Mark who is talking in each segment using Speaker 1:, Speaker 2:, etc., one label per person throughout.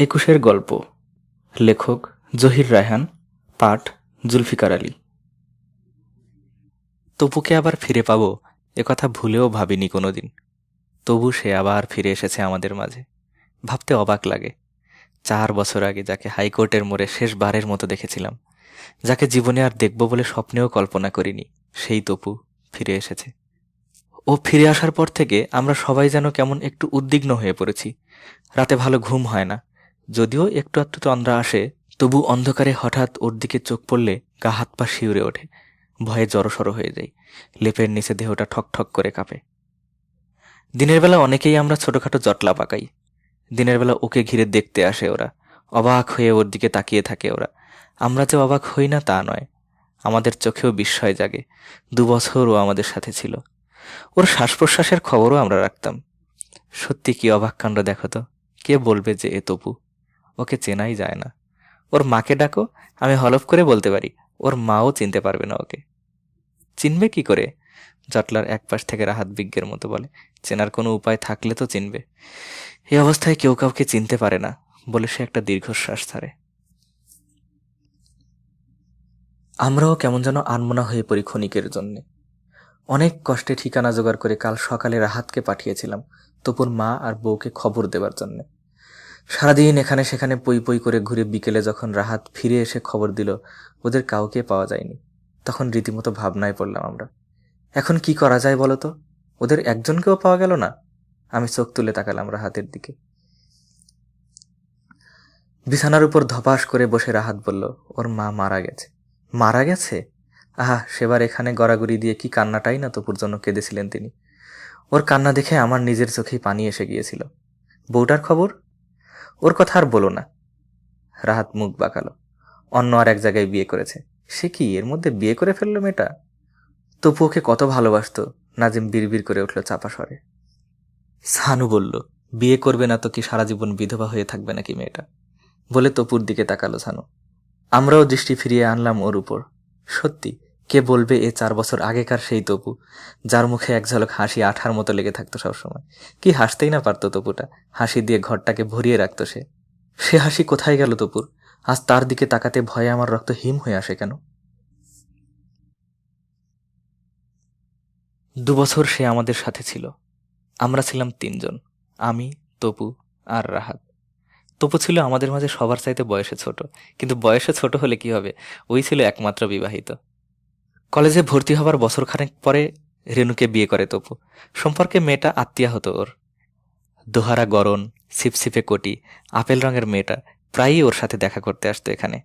Speaker 1: একুশের গল্প। লেখক জহির রায়হান, পাঠ জুলফিকার আলী। তপুকে আবার ফিরে পাবো কথা ভুলেও ভাবিনি কোনোদিন। তবু সে আবার ফিরে এসেছে আমাদের মাঝে। ভাবতে অবাক লাগে। চার বছর আগে যাকে হাইকোর্টের মোড়ে শেষবারের মতো দেখেছিলাম, যাকে জীবনে আর দেখব বলে স্বপ্নেও কল্পনা করিনি, সেই তপু ফিরে এসেছে। ও ফিরে আসার পর থেকে আমরা সবাই যেন কেমন একটু উদ্বিগ্ন হয়ে পড়েছি। রাতে ভালো ঘুম হয় না। যদিও একটু একটু চন্দ্রা আসে, তবু অন্ধকারে হঠাৎ ওর দিকে চোখ পড়লে গা হাত পা শিউরে ওঠে। ভয়ে জড়সড় হয়ে যায়। লেপের নিচে দেহটা ঠক ঠক করে কাঁপে। দিনের বেলা অনেকেই আমরা ছোটখাটো জটলা পাকাই। দিনের বেলা ওকে ঘিরে দেখতে আসে ওরা। অবাক হয়ে ওর দিকে তাকিয়ে থাকে ওরা। আমরা যে অবাক হই না তা নয়। আমাদের চোখেও বিস্ময় জাগে। দু বছর ও আমাদের সাথে ছিল। ওর শ্বাস প্রশ্বাসের খবরও আমরা রাখতাম। সত্যি কি অবাক কাণ্ড দেখো তো? কে বলবে যে এ তপু ওকে চেনাই যায় না। ওর মাকে ডাকো, আমি হলফ করে বলতে পারি, ওর মাও চিনতে পারবে না ওকে। চিনবে কি করে? জটলার এক পাশ থেকে রাহাত বিজ্ঞের মতো বলে, চেনার কোনো উপায় থাকলে তো চিনবে। এই অবস্থায় কেউ কাউকে চিনতে পারে না, বলে সে একটা দীর্ঘশ্বাস ছাড়ে। আমরাও কেমন যেন আনমনা হয়ে পড়ি ক্ষণিকের জন্যে। অনেক কষ্টে ঠিকানা জোগাড় করে কাল সকালে রাহাতকে পাঠিয়েছিলাম তপুর মা আর বউকে খবর দেবার জন্যে। সারাদিন এখানে সেখানে পই পই করে ঘুরে বিকেলে যখন রাহাত ফিরে এসে খবর দিল, ওদের কাউকে পাওয়া যায়নি, তখন রীতিমতো ভাবনায় পড়লাম আমরা। এখন কি করা যায় বলো তো? ওদের একজনকেও পাওয়া গেল না? আমি চোখ তুলে তাকালাম রাহাতের দিকে। বিছানার উপর ধপাস করে বসে রাহাত বলল, ওর মা মারা গেছে। মারা গেছে? আহা, সেবার এখানে গড়াগড়ি দিয়ে কি কান্নাটাই না তপুর জন্য কেঁদেছিলেন তিনি? ওর কান্না দেখে আমার নিজের চোখেই পানি এসে গিয়েছিল। বউটার খবর? ওর কথা আর বলো না। রাহাত মুখ বাঁকালো। অন্য আর এক জায়গায় বিয়ে করেছে। সে কি এর মধ্যে বিয়ে করে ফেলল মেয়েটা? তপু ওকে কত ভালোবাসত, নাজিম বিড়বিড় করে উঠল চাপা স্বরে। সানু বলল, বিয়ে করবে না তো কি সারা জীবন বিধবা হয়ে থাকবে নাকি মেয়েটা? বলে তপুর দিকে তাকালো সানু। আমরাও দৃষ্টি ফিরিয়ে আনলাম ওর উপর। সত্যি কে বলবে এ চার বছর আগেকার সেই তপু যার মুখে এক ঝলক হাসি আঠার মতো লেগে থাকতো সবসময়। কি হাসতেই না পারতো তপুটা হাসি দিয়ে ঘরটাকে ভরিয়ে রাখতো সে। সে হাসি কোথায় গেল তপুর আজ তার দিকে তাকাতে ভয়ে আমার রক্ত হিম হয়ে আসে কেন? দুবছর সে আমাদের সাথে ছিল। আমরা ছিলাম তিনজন। আমি তপু আর রাহাত। তপু ছিল আমাদের মাঝে সবার চাইতে বয়সে ছোট। কিন্তু বয়সে ছোট হলে কি হবে? ওই ছিল একমাত্র বিবাহিত। কলেজে ভর্তি হবার বছর খানেক পরে রেনুকে বিয়ে করে তপু। সম্পর্কে মেয়েটা আত্মীয়া হতো ওর। দোহারা গরন ছিপছিপে কোটি, আপেল রঙের মেয়েটা প্রায়ই ওর সাথে দেখা করতে আসতো এখানে।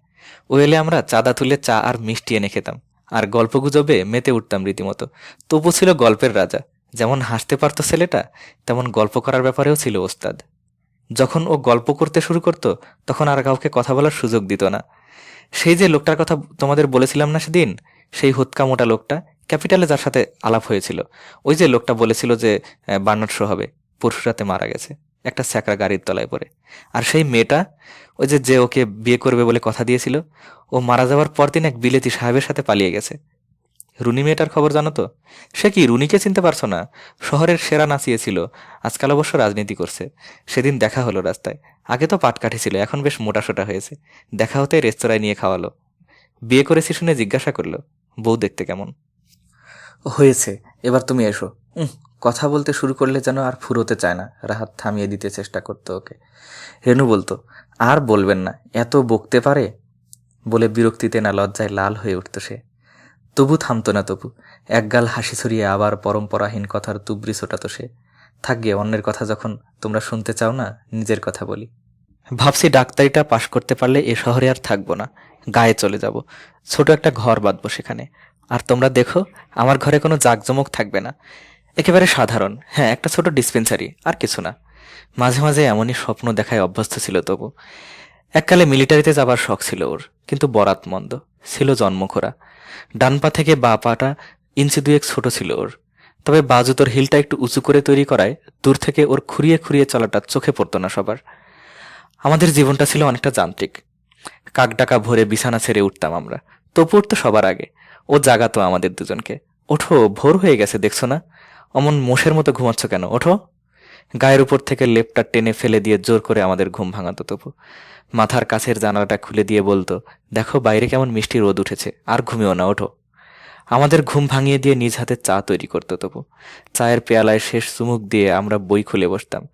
Speaker 1: ও এলে আমরা চাঁদা তুলে চা আর মিষ্টি এনে খেতাম, আর গল্পগুজবে মেতে উঠতাম রীতিমতো। তপু ছিল গল্পের রাজা। যেমন হাসতে পারতো ছেলেটা, তেমন গল্প করার ব্যাপারেও ছিল ওস্তাদ। যখন ও গল্প করতে শুরু করতো, তখন আর কাউকে কথা বলার সুযোগ দিত না। সেই যে লোকটার কথা তোমাদের বলেছিলাম না সেদিন সেই হুৎকা মোটা লোকটা ক্যাপিটালে যার সাথে আলাপ হয়েছিল। ওই যে লোকটা বলেছিল যে বার্নার শো হবে। পরশু রাতে মারা গেছে। একটা স্যাকরা গাড়ির তলায় পড়ে। আর সেই মেয়েটা ওই যে যে ওকে বিয়ে করবে বলে কথা দিয়েছিল, ও মারা যাওয়ার পর দিন এক বিলেতি সাহেবের সাথে পালিয়ে গেছে। রুনি মেয়েটার খবর জানো তো? সে কি রুনিকে চিনতে পারছ না? শহরের সেরা নাচিয়েছিল। আজকাল অবশ্য রাজনীতি করছে। সেদিন দেখা হলো রাস্তায়। আগে তো পাটকাঠি ছিল, এখন বেশ মোটাসোটা হয়েছে। দেখা হতে রেস্তোরাঁয় নিয়ে খাওয়ালো। বিয়ে করেছি শুনে জিজ্ঞাসা করল বউ দেখতে কেমন? হয়েছে, এবার তুমি এসো। কথা বলতে শুরু করলে যেন আর ফুরোতে চায় না। রাহাত থামিয়ে দিতে চেষ্টা করতো ওকে। রেনু বলতো, আর বলবেন না, এত বকতে পারে? বলে বিরক্তিতে না লজ্জায় লাল হয়ে উঠত সে। তবু থামতো না তবু, একগাল হাসি ছড়িয়ে আবার পরম্পরাহীন কথার তুবড়ি ছোটাতো সে। থাকবে অন্যের কথা যখন তোমরা শুনতে চাও না, নিজের কথা বলি। ভাবছি ডাক্তারিটা পাশ করতে পারলে এ শহরে আর থাকব না, গায়ে চলে যাব। ছোট একটা ঘর বাঁধবো সেখানে। আর তোমরা দেখো, আমার ঘরে কোনো জাঁকজমক থাকবে না। একেবারে সাধারণ। হ্যাঁ একটা ছোট ডিসপেন্সারি আর কিছু না। মাঝে মাঝে এমনই স্বপ্ন দেখায় অভ্যস্ত ছিল তবু। এককালে মিলিটারিতে যাবার শখ ছিল ওর, কিন্তু বরাত মন্দ। ছিল জন্মখোরা। ডান পা থেকে বা পাটা ইঞ্চি দুয়েক ছোট ছিল ওর। তবে বাজুতোর হিলটা একটু উঁচু করে তৈরি করায় দূর থেকে ওর খুঁড়িয়ে খুঁড়িয়ে চলাটা চোখে পড়তো না সবার। আমাদের জীবনটা ছিল অনেকটা যান্ত্রিক। কাকডাকা ভরে বিছানা ছেড়ে উঠতাম আমরা। তপু উঠতো সবার আগে। ও জাগাতো আমাদের দুজনকে। ওঠো, ভোর হয়ে গেছে, দেখছ না? অমন মোষের মতো ঘুমাচ্ছ কেন? ওঠো। গায়ের উপর থেকে লেপটা টেনে ফেলে দিয়ে জোর করে আমাদের ঘুম ভাঙাতো তপু মাথার কাছের জানালাটা খুলে দিয়ে বলতো, দেখো, বাইরে কেমন মিষ্টি রোদ উঠেছে, আর ঘুমিও না, ওঠো। আমাদের ঘুম ভাঙিয়ে দিয়ে নিজ হাতে চা তৈরি করতো তবু। চায়ের পেয়ালায় শেষ চুমুক দিয়ে আমরা বই খুলে বসতাম।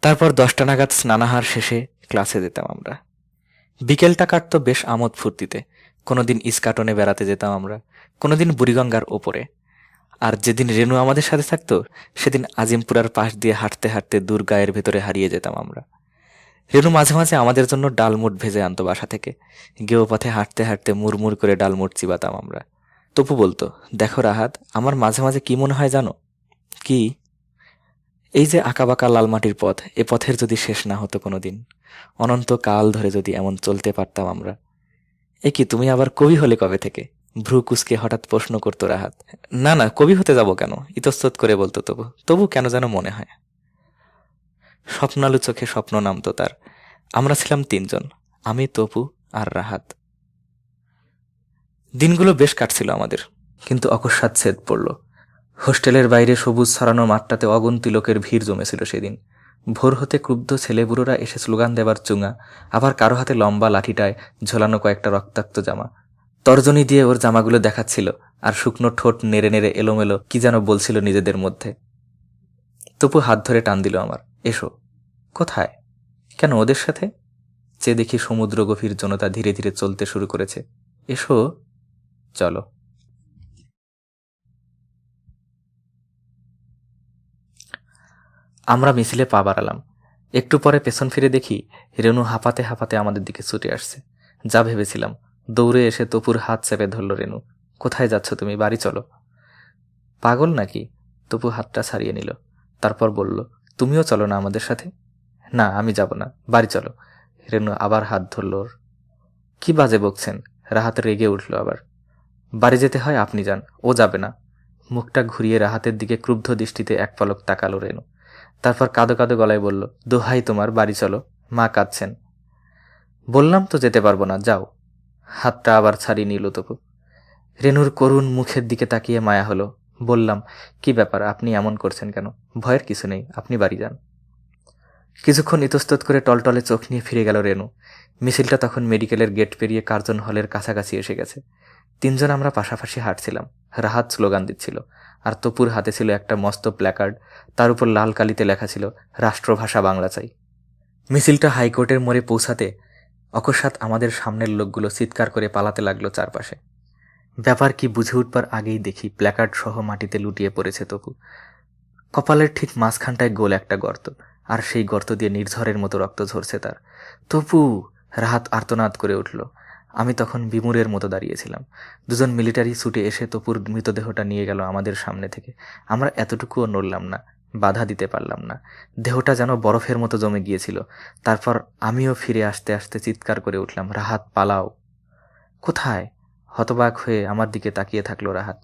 Speaker 1: তারপর দশটা নাগাদ স্নানাহার শেষে ক্লাসে যেতাম আমরা। বিকেলটা কাটতো বেশ আমোদ ফুর্তিতে। কোনোদিন ইস্কাটনে বেড়াতে যেতাম আমরা, কোনোদিন বুড়িগঙ্গার ওপরে। আর যেদিন রেনু আমাদের সাথে থাকতো, সেদিন আজিমপুরার পাশ দিয়ে হাঁটতে হাঁটতে দূর গায়ের ভেতরে হারিয়ে যেতাম আমরা। রেনু মাঝে মাঝে আমাদের জন্য ডালমুট ভেজে আনতো বাসা থেকে। গেও পথে হাঁটতে হাঁটতে মুড়মুড় করে ডালমুট চিবাতাম আমরা। তপু বলতো, দেখো রাহাত, আমার মাঝে মাঝে কি মনে হয় জানো? কি? এই যে আঁকাবাঁকা লাল মাটির পথ, এ পথের যদি শেষ না হতো কোনোদিন, অনন্ত কাল ধরে যদি এমন চলতে পারতাম আমরা। এ কি তুমি আবার কবি হলে কবে থেকে? ভ্রু কুসকে হঠাৎ প্রশ্ন করতো রাহাত। না না, কবি হতে যাব কেন? ইতস্তত করে বলতো তবু। তবু কেন যেন মনে হয়। স্বপ্নালু চোখে স্বপ্ন নামতো তার। আমরা ছিলাম তিনজন, আমি, তপু আর রাহাত। দিনগুলো বেশ কাটছিল আমাদের, কিন্তু অকস্মাৎ ছেদ পড়ল। হোস্টেলের বাইরে সবুজ ছড়ানো মাঠটাতে অগন্তি লোকের ভিড় জমেছিল সেদিন। ভোর হতে ক্রুব্ধ ছেলেবুড়োরা এসে স্লোগান দেবার চুঙা, আবার কারও হাতে লম্বা লাঠিটায় ঝোলানো কয়েকটা রক্তাক্ত জামা। তর্জনী দিয়ে ওর জামাগুলো দেখাচ্ছিল, আর শুকনো ঠোঁট নেড়ে নেড়ে এলোমেলো কি যেন বলছিল নিজেদের মধ্যে। তপু হাত ধরে টান দিল আমার, এসো, কোথায়? কেন ওদের সাথে? যে দেখি সমুদ্র গভীর জনতা ধীরে ধীরে চলতে শুরু করেছে, এসো, চলো। আমরা মিছিলে পা বাড়ালাম। একটু পরে পেছন ফিরে দেখি রেনু হাঁপাতে হাঁপাতে আমাদের দিকে ছুটে আসছে। যা ভেবেছিলাম, দৌড়ে এসে তপুর হাত চেপে ধরল রেনু কোথায় যাচ্ছ তুমি? বাড়ি চলো। পাগল নাকি? তপু হাতটা ছাড়িয়ে নিল। তারপর বলল, তুমিও চলো না আমাদের সাথে? না, আমি যাব না। বাড়ি চলো। রেনু আবার হাত ধরল ওর। কি বাজে বকছেন? রাহাত রেগে উঠল আবার। বাড়ি যেতে হয়, আপনি যান। ও যাবে না। মুখটা ঘুরিয়ে রাহাতের দিকে ক্রুব্ধ দৃষ্টিতে এক পলক তাকালো রেনু তারপর কাঁদো কাঁদো গলায় বলল, দোহাই তোমার, বাড়ি চলো, মা কাঁদছেন। বললাম তো যেতে পারব না, যাও। হাতটা আবার ছাড়িয়ে নিল তবু। রেনুর করুণ মুখের দিকে তাকিয়ে মায়া হলো। বললাম, কি ব্যাপার, আপনি এমন করছেন কেন? ভয়ের কিছু নেই, আপনি বাড়ি যান। কিছুক্ষণ ইতস্তত করে টলটলে চোখ নিয়ে ফিরে গেল রেনু। মিছিলটা তখন মেডিকেলের গেট পেরিয়ে কার্জন হলের কাছাকাছি এসে গেছে। তিনজন আমরা পাশাপাশি হাঁটছিলাম। রাহাত স্লোগান দিচ্ছিল। আর তপুর হাতে ছিল একটা মস্ত প্ল্যাকার্ড তার উপর লাল কালিতে লেখা ছিল, রাষ্ট্রভাষা বাংলা চাই। মিছিলটা হাইকোর্টের মোড়ে পৌঁছাতে অকস্মাৎ আমাদের সামনের লোকগুলো চিৎকার করে পালাতে লাগল চারপাশে। ব্যাপার কি বুঝে উঠবার আগেই দেখি প্ল্যাকার্ড সহ মাটিতে লুটিয়ে পড়েছে তপু। কপালের ঠিক মাঝখানটায় গোল একটা গর্ত, আর সেই গর্ত দিয়ে নির্ঝরের মতো রক্ত ঝরছে তার। তপু, রাহাত আর্তনাদ করে উঠল। আমি তখন বিমুরের মতো দাঁড়িয়েছিলাম। দুজন মিলিটারি ছুটে এসে তপুর মৃতদেহটা নিয়ে গেল আমাদের সামনে থেকে। আমরা এতটুকুও নড়লাম না, বাধা দিতে পারলাম না। দেহটা যেন বরফের মতো জমে গিয়েছিল। তারপর আমিও ফিরে আসতে আসতে চিৎকার করে উঠলাম, রাহাত, পালাও। কোথায়? হতবাক হয়ে আমার দিকে তাকিয়ে থাকল রাহাত।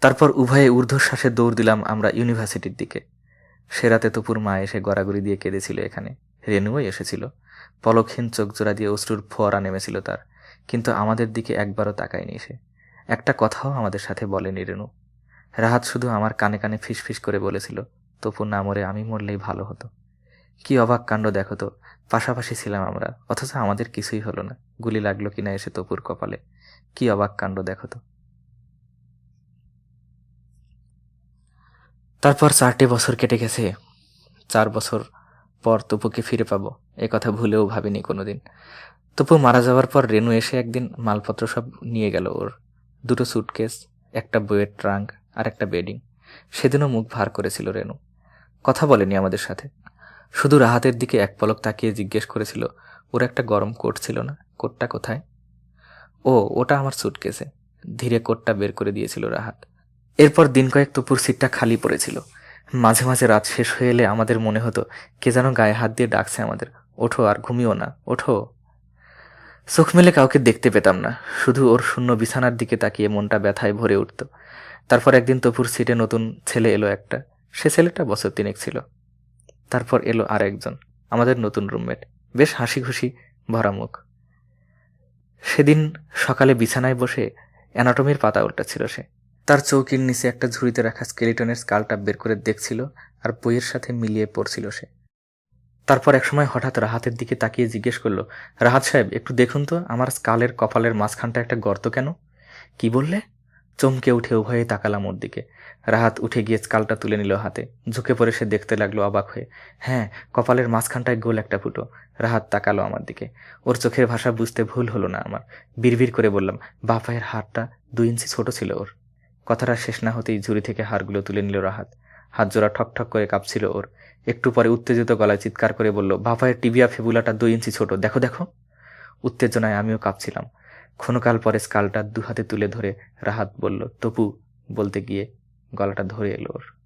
Speaker 1: তারপর উভয়ে ঊর্ধ্বশ্বাসে দৌড় দিলাম আমরা ইউনিভার্সিটির দিকে। সে রাতে তপুর মা এসে গড়াগড়ি দিয়ে কেঁদেছিল এখানে। রেনুও এসেছিল। পলকহীন চোখ জোড়া দিয়ে অশ্রুর ফোয়ারা নেমেছিল তার। কিন্তু আমাদের দিকে একবারও তাকায়নি সে। একটা কথাও আমাদের সাথে বলেনি রেনু রাহাত শুধু আমার কানে কানে ফিসফিস করে বলেছিল, তপু না মরে আমি মরলেই ভালো হতো। কি অবাক কাণ্ড দেখো তো, পাশাপাশি ছিলাম আমরা, অথচ আমাদের কিছুই হলো না। গুলি লাগল কিনা এসে তপুর কপালে। কি অবাক কাণ্ড দেখো তো। তারপর চারটে বছর কেটে গেছে। চার বছর পর তপুকে ফিরে পাবো, এ কথা ভুলেও ভাবিনি কোনোদিন। তপু মারা যাওয়ার পর রেনু এসে একদিন মালপত্র সব নিয়ে গেল ওর। দুটো সুটকেস একটা বইয়ের ট্রাঙ্ক আর একটা বেডিং। সেদিনও মুখ ভার করেছিল রেনু। কথা বলেনি আমাদের সাথে। শুধু রাহাতের দিকে এক পলক তাকিয়ে জিজ্ঞেস করেছিল, ওর একটা গরম কোট ছিল না? কোটটা কোথায়? ও, ওটা আমার সুটকেসে ধীরে কোটটা বের করে দিয়েছিল রাহাত। এরপর দিন কয়েক তপুর সিটটা খালি পড়েছিল। মাঝে মাঝে রাত শেষ হয়ে এলে আমাদের মনে হতো, কে যেন গায়ে হাত দিয়ে ডাকছে আমাদের। ওঠো আর ঘুমিও না। ওঠো। চোখ মেলে কাউকে দেখতে পেতাম না। শুধু ওর শূন্য বিছানার দিকে তাকিয়ে মনটা ব্যথায় ভরে উঠত। তারপর একদিন তপুর সিটে নতুন ছেলে এলো একটা। সে ছেলেটা বছর তিনেক ছিল। তারপর এলো আর একজন আমাদের নতুন রুমমেট। বেশ হাসি খুশি ভরা মুখ সেদিন সকালে বিছানায় বসে অ্যানাটমির পাতা উল্টাচ্ছিল সে। তার চৌকির নিচে একটা ঝুড়িতে রাখা স্কেলিটনের স্কালটা বের করে দেখছিল আর বইয়ের সাথে মিলিয়ে পড়ছিল সে। তারপর একসময় হঠাৎ রাহাতের দিকে তাকিয়ে জিজ্ঞেস করল, রাহাত সাহেব, একটু দেখুন তো আমার স্কালের কপালের মাঝখানটা একটা গর্ত কেন? কি বললে? চমকে উঠে উভয়ে তাকালাম ওর দিকে। রাহাত উঠে গিয়ে স্কালটা তুলে নিল হাতে। ঝুঁকে পড়ে সে দেখতে লাগল অবাক হয়ে। হ্যাঁ কপালের মাঝখানটায় গোল একটা ফুটো। রাহাত তাকালো আমার দিকে। ওর চোখের ভাষা বুঝতে ভুল হলো না আমার। বিড়বিড় করে বললাম বাপায়ের হাড়টা দুই ইঞ্চি ছোট ছিল ওর। কথাটা শেষ না হতেই ঝুড়ি থেকে হাড়গুলো তুলে নিল রাহাত। হাত জোড়া ঠকঠক করে কাঁপছিল ওর। একটু পরে উত্তেজিত গলায় চিৎকার করে বলল, বাফায়ের টিভিয়া ফেবুলাটা দুই ইঞ্চি ছোট, দেখো দেখো। উত্তেজনায় আমিও কাঁপছিলাম। ক্ষণকাল পরে স্কালটা দু হাতে তুলে ধরে রাহাত বলল, তপু, বলতে গিয়ে গলাটা ধরে এলো ওর।